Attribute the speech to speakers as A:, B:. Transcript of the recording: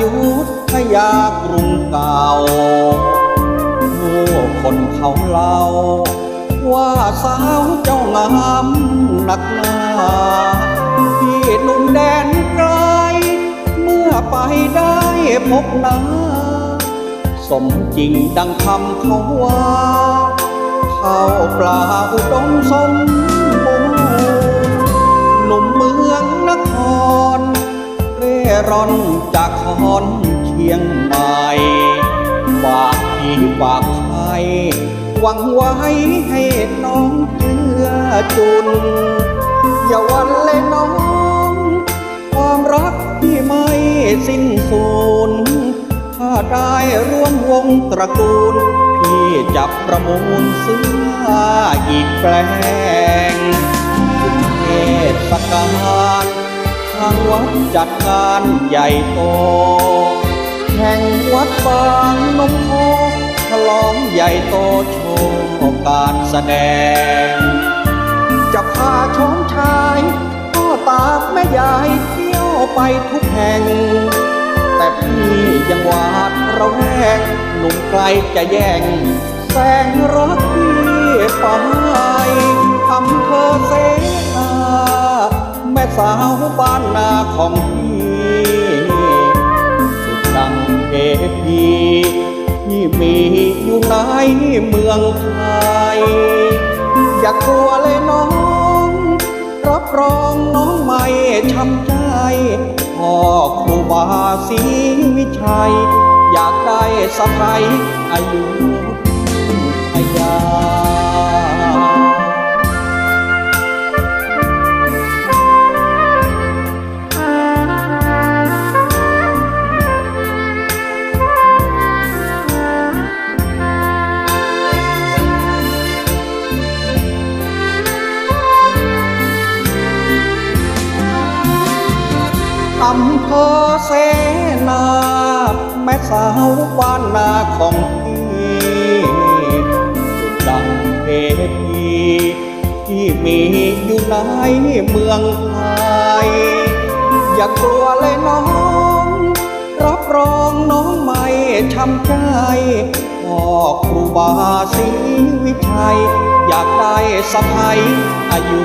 A: ยุธยากรุงเก่าผู้คนเขาเล่า ว่าสาวเจ้างามหนักหนาที่หนุ่มแดนไกล เมื่อไปได้พบหนาสมจริงดังคำเขาว่าข้าวปลาอุดมสม ร่อนจากคอนเชียงใหม่ฝากพี่ฝากใครหวังไว้ให้น้องเจือจุน อย่าหวันเลยน้อง ความรักที่ไม่สิ้นสูญถ้าได้ร่วมวงตระกูล พี่จะประมูลซื้ออีกแปลงทุกเทศกา ทางวัดจัดงานใหญ่โตแห่งวัดบางนมโพฉลองใหญ่โตโชว์การแสดง จะพาชมชายพ่อตาแม่ยายเที่ยวไปทุกแห่ง แต่พี่ยังหวาดระแวงหนุ่มไกลจะแย่งแสงรักพี่ไปอำเภอเส สาวบ้านนาของพี่สุดดังเอพีที่มีอยู่ในเมืองไทย อย่ากลัวเลยน้อง รับรองน้องไม่ช้ำใจพ่อครูบาศรีวิชัย อยากได้สะพายอายุทยาำเภอเสนา แม่สาวบ้านนาของพี่สุดดังเทพีที่มีอยู่ในเมืองไทย อย่ากลัวเลยน้อง รับรองน้องไม่ช้ำใจพ่อครูบาศรีวิชัย อยากได้สะพายอายุ